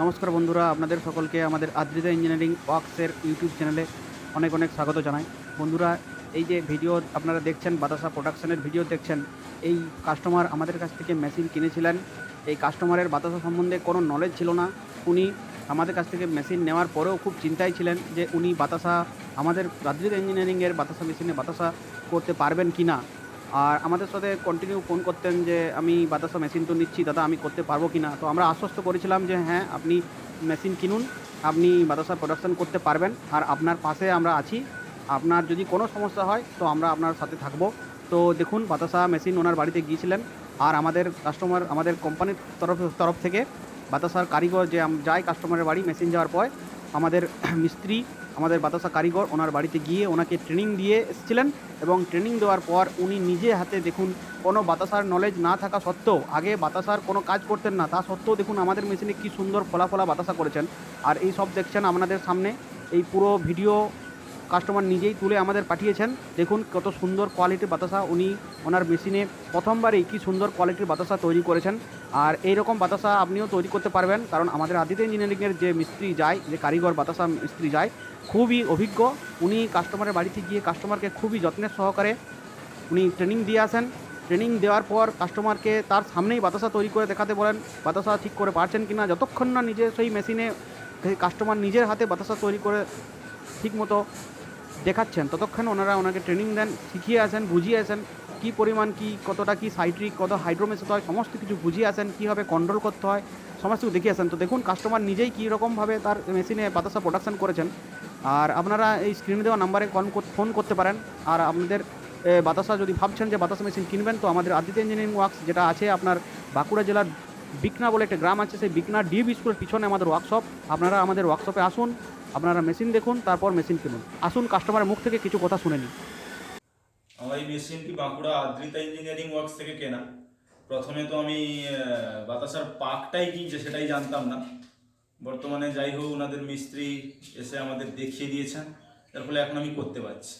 নমস্কার বন্ধুরা, আপনাদের সকলকে আমাদের আদ্রিতা ইঞ্জিনিয়ারিং ওয়ার্কসের ইউটিউব চ্যানেলে অনেক অনেক স্বাগত জানাই। বন্ধুরা, এই যে ভিডিও আপনারা দেখছেন, বাতাসা প্রোডাকশনের ভিডিও দেখছেন, এই কাস্টমার আমাদের কাছ থেকে মেশিন কিনেছিলেন। এই কাস্টমারের বাতাসা সম্বন্ধে কোনো নলেজ ছিল না। উনি আমাদের কাছ থেকে মেশিন নেওয়ার পরেও খুব চিন্তায় ছিলেন যে উনি বাতাসা আমাদের আদ্রিতা ইঞ্জিনিয়ারিংয়ের বাতাসা মেশিনে বাতাসা করতে পারবেন কি না আর আমাদের সাথে কন্টিনিউ ফোন করতেন যে, আমি বাতাসা মেশিন তো নিচ্ছি, দাদা, আমি করতে পারব কি না তো আমরা আশ্বস্ত করেছিলাম যে হ্যাঁ আপনি মেশিন কিনুন, আপনি বাতাসা প্রোডাকশন করতে পারবেন। আর আপনার পাশে আমরা আছি। আপনার যদি কোনো সমস্যা হয়, তো আমরা আপনার সাথে থাকব। তো দেখুন, বাতাসা মেশিন ওনার বাড়িতে গিয়েছিলেন। আর আমাদের কাস্টমার আমাদের কোম্পানির তরফ তরফ থেকে বাতাসার কারিগর যে যায় কাস্টমারের বাড়ি মেশিন যাওয়ার পর, আমাদের মিস্ত্রি আমাদের বাতাসা কারিগর, ওনার বাড়িতে গিয়ে ওনাকে ট্রেনিং দিয়ে এসেছিলেন এবং ট্রেনিং দেওয়ার পর উনি নিজে হাতে দেখুন কোনো বাতাসার নলেজ না থাকা সত্ত্বেও, আগে বাতাসার কোনো কাজ করতেন না, তা সত্ত্বেও দেখুন আমাদের মেশিনে কী সুন্দর ফলাফলা বাতাসা করেছেন। আর এই সব দেখছেন আপনাদের সামনে, এই পুরো ভিডিও কাস্টমার নিজেই তুলে আমাদের পাঠিয়েছেন। দেখুন কত সুন্দর কোয়ালিটির বাতাসা উনি ওনার মেশিনে প্রথমবারেই কি সুন্দর কোয়ালিটির বাতাসা তৈরি করেছেন। আর এই রকম বাতাসা আপনিও তৈরি করতে পারবেন, কারণ আমাদের আদিত্য ইঞ্জিনিয়ারিংয়ের যে মিস্ত্রি যায়, যে কারিগর বাতাসা মিস্ত্রি যায়, খুবই অভিজ্ঞ। উনি কাস্টমারের বাড়িতে গিয়ে কাস্টমারকে খুবই যত্নের সহকারে উনি ট্রেনিং দিয়ে আসেন। ট্রেনিং দেওয়ার পর কাস্টমারকে তার সামনেই বাতাসা তৈরি করে দেখাতে বলেন, বাতাসা ঠিক করে পারছেন কি না যতক্ষণ না নিজে সেই মেশিনে কাস্টমার নিজের হাতে বাতাসা তৈরি করে ঠিকমতো দেখাচ্ছেন। ততক্ষণ ওনারা ওনাকে ট্রেনিং দেন, শিখিয়ে আসেন, বুঝিয়ে আসেন কী পরিমাণ কি, কতটা কি সাইট্রিক কত হাইড্রোমেসেট হয়, সমস্ত কিছু বুঝিয়ে আসেন, কীভাবে কন্ট্রোল করতে হয়, সমস্ত কিছু দেখিয়ে আসেন। তো দেখুন কাস্টমার নিজেই কী রকমভাবে তার মেশিনে বাতাসা প্রোডাকশন করেছেন। আর আপনারা এই স্ক্রিনে দেওয়া নাম্বারে ফোন করতে পারেন। আর আপনাদের বাতাসা যদি ভাবছেন যে বাতাসা মেশিন কিনবেন, তো আমাদের আদিত্য ইঞ্জিনিয়ারিং ওয়ার্কস যেটা আছে আপনার বাঁকুড়া জেলার বিকনা বলে একটা গ্রাম আছে, সেই বিকনা ডিবি স্কুলের পিছনে আমাদের ওয়ার্কশপ আপনারা আমাদের ওয়ার্কশপে আসুন, আপনারা মেশিন দেখুন, তারপর মেশিন কিনুন। আসুন কাস্টমারের মুখ থেকে কিছু কথা শুনে নিন। এই মেশিনটি বাঁকুড়া আদ্রিতা ইঞ্জিনিয়ারিং ওয়ার্কস থেকে কেনা? প্রথমে তো আমি বাতাসার পাকটাই কি যে সেটাই জানতাম না। বর্তমানে যাই হোক, ওনাদের মিস্ত্রি এসে আমাদের দেখিয়ে দিয়েছেন। এর ফলে এখন আমি করতে পারছি।